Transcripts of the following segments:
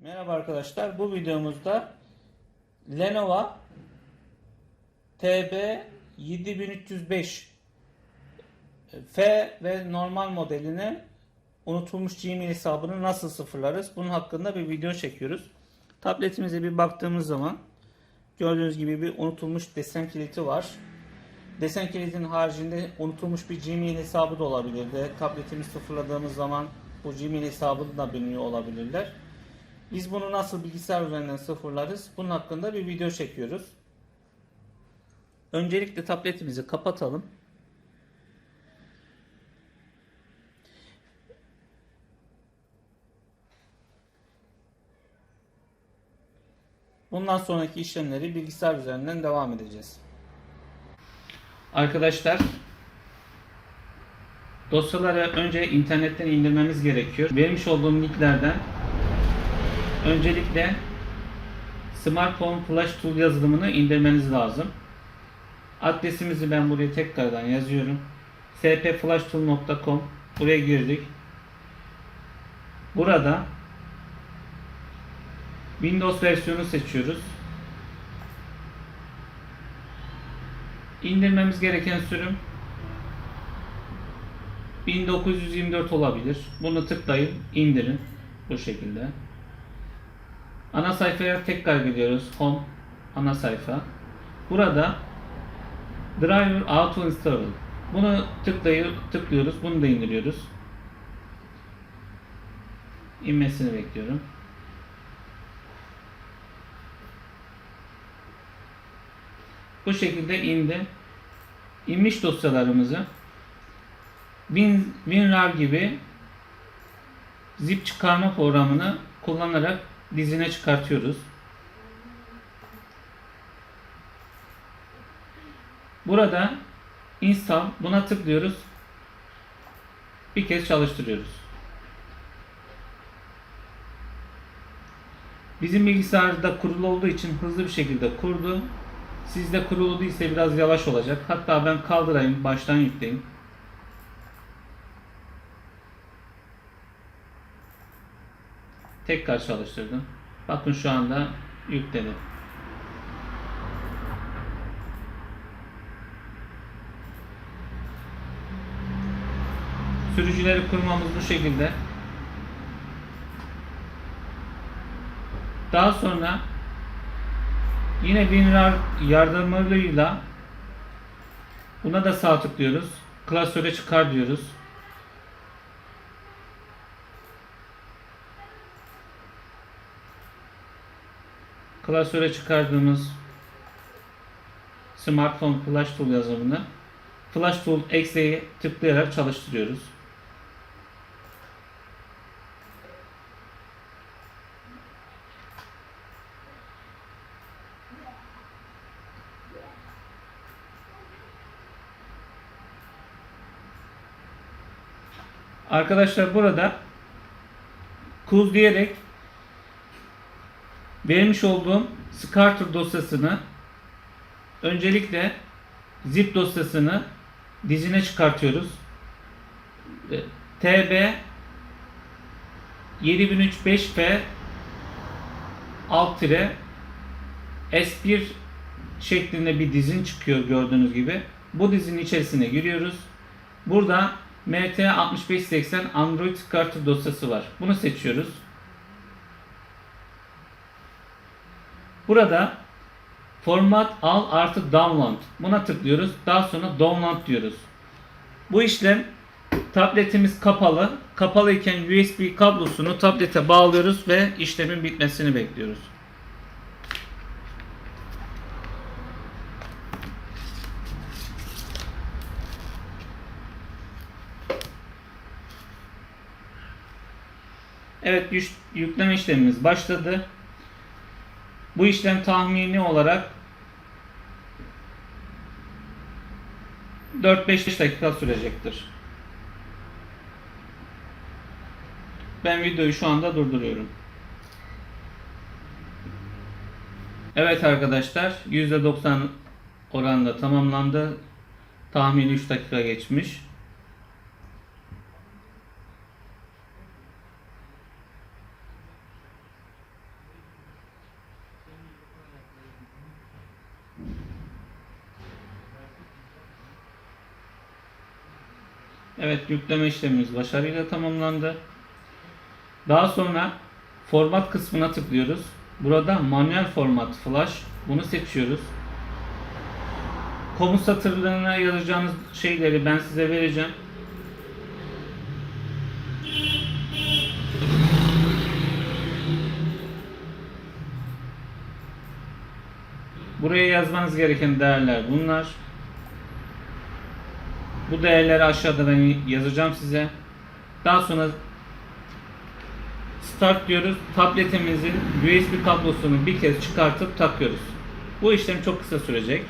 Merhaba arkadaşlar. Bu videomuzda Lenovo TB7305 F ve normal modeline unutulmuş Gmail hesabını nasıl sıfırlarız? Bunun hakkında bir video çekiyoruz. Tabletimize bir baktığımız zaman gördüğünüz gibi bir unutulmuş desen kilidi var. Desen kilidin haricinde unutulmuş bir Gmail hesabı da olabilirdi. Tabletimizi sıfırladığımız zaman bu Gmail hesabını da bilmiyor olabilirler. Biz bunu nasıl bilgisayar üzerinden sıfırlarız? Bunun hakkında bir video çekiyoruz. Öncelikle tabletimizi kapatalım. Bundan sonraki işlemleri bilgisayar üzerinden devam edeceğiz. Arkadaşlar dosyaları önce internetten indirmemiz gerekiyor. Vermiş olduğum linklerden öncelikle Smartphone Flash Tool yazılımını indirmeniz lazım. Adresimizi ben buraya tekrardan yazıyorum. spflashtool.com Buraya girdik. Burada Windows versiyonu seçiyoruz. İndirmemiz gereken sürüm 1924 olabilir. Bunu tıklayın, indirin bu şekilde. Ana sayfaya tekrar gidiyoruz. Home ana sayfa. Burada Driver Auto Install. Bunu tıklayıp tıklıyoruz. Bunu da indiriyoruz. İnmesini bekliyorum. Bu şekilde indi. İnmiş dosyalarımızı Win, WinRAR gibi zip çıkarma programını kullanarak dizine çıkartıyoruz. Burada install buna tıklıyoruz. Bir kez çalıştırıyoruz. Bizim bilgisayarda kurulu olduğu için hızlı bir şekilde kurdu. Sizde kurulu değilse biraz yavaş olacak. Hatta ben kaldırayım, baştan yükleyeyim. Tekrar çalıştırdım. Bakın şu anda yükledi. Sürücüleri kurmamız bu şekilde. Daha sonra yine WinRAR yardımıyla buna da sağ tıklıyoruz. Klasöre çıkar diyoruz. Klasöre çıkardığımız Smartphone Flash Tool yazılımını Flash Tool Exe'yi tıklayarak çalıştırıyoruz. Arkadaşlar burada kuz diyerek vermiş olduğum Scarter dosyasını öncelikle zip dosyasını dizine çıkartıyoruz. TB 7003-5F alt tire S1 şeklinde bir dizin çıkıyor gördüğünüz gibi. Bu dizinin içerisine giriyoruz. Burada MT6580 Android Scarter dosyası var. Bunu seçiyoruz. Burada format al artı download. Buna tıklıyoruz. Daha sonra download diyoruz. Bu işlem tabletimiz kapalı. Kapalıyken USB kablosunu tablete bağlıyoruz ve işlemin bitmesini bekliyoruz. Evet yükleme işlemimiz başladı. Bu işlem tahmini olarak 4-5 dakika sürecektir. Ben videoyu şu anda durduruyorum. Evet arkadaşlar %90 oranında tamamlandı. Tahmini 3 dakika geçmiş. Evet yükleme işlemimiz başarıyla tamamlandı. Daha sonra format kısmına tıklıyoruz. Burada manuel format flash bunu seçiyoruz. Komut satırlarına yazacağınız şeyleri ben size vereceğim. Buraya yazmanız gereken değerler bunlar. Bu değerleri aşağıda ben yazacağım size. Daha sonra Start diyoruz. Tabletimizin USB kablosunu bir kez çıkartıp takıyoruz. Bu işlem çok kısa sürecek.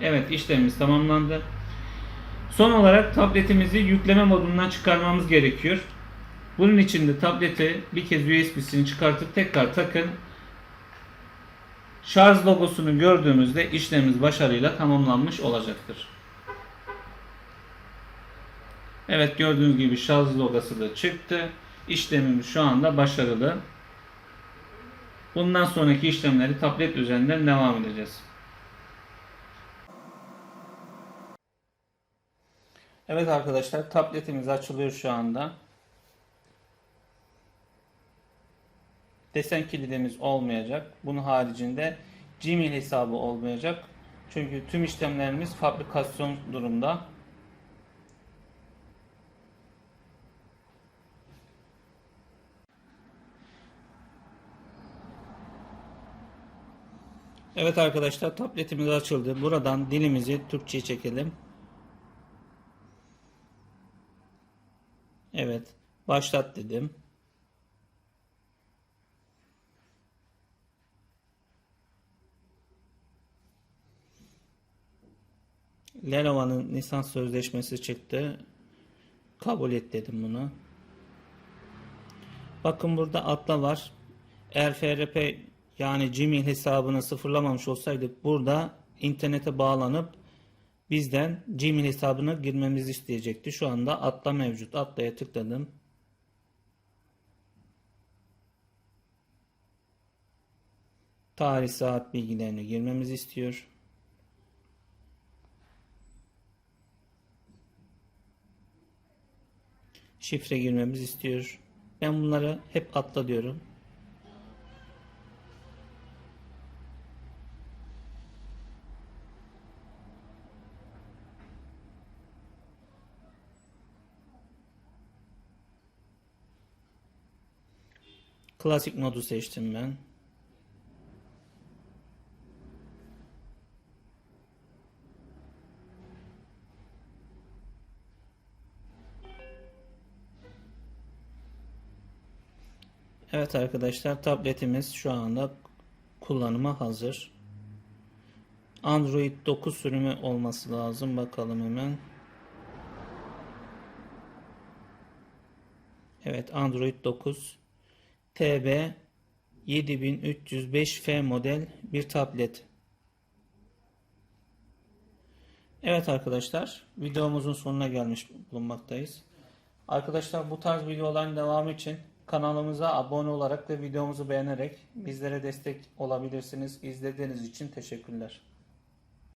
Evet işlemimiz tamamlandı. Son olarak tabletimizi yükleme modundan çıkarmamız gerekiyor. Bunun için de tableti bir kez USB'sini çıkartıp tekrar takın. Şarj logosunu gördüğümüzde işlemimiz başarıyla tamamlanmış olacaktır. Evet gördüğünüz gibi şarj logosu da çıktı. İşlemimiz şu anda başarılı. Bundan sonraki işlemleri tablet üzerinden devam edeceğiz. Evet arkadaşlar tabletimiz açılıyor şu anda. Desen kilidimiz olmayacak. Bunun haricinde Gmail hesabı olmayacak. Çünkü tüm işlemlerimiz fabrikasyon durumda. Evet arkadaşlar tabletimiz açıldı. Buradan dilimizi Türkçe'ye çekelim. Evet. Başlat dedim. Lenovo'nun lisans sözleşmesi çıktı. Kabul et dedim bunu. Bakın burada atla var. Eğer FRP yani Gmail hesabını sıfırlamamış olsaydık burada internete bağlanıp bizden Gmail hesabına girmemizi isteyecekti. Şu anda atla mevcut. Atlaya tıkladım. Tarih saat bilgilerini girmemizi istiyor. Şifre girmemizi istiyor. Ben bunları hep atla diyorum. Klasik modu seçtim ben. Evet arkadaşlar tabletimiz şu anda kullanıma hazır. Android 9 sürümü olması lazım. Bakalım hemen. Evet Android 9 TB 7305F model bir tablet. Evet arkadaşlar videomuzun sonuna gelmiş bulunmaktayız. Arkadaşlar bu tarz videoların devamı için kanalımıza abone olarak ve videomuzu beğenerek bizlere destek olabilirsiniz. İzlediğiniz için teşekkürler.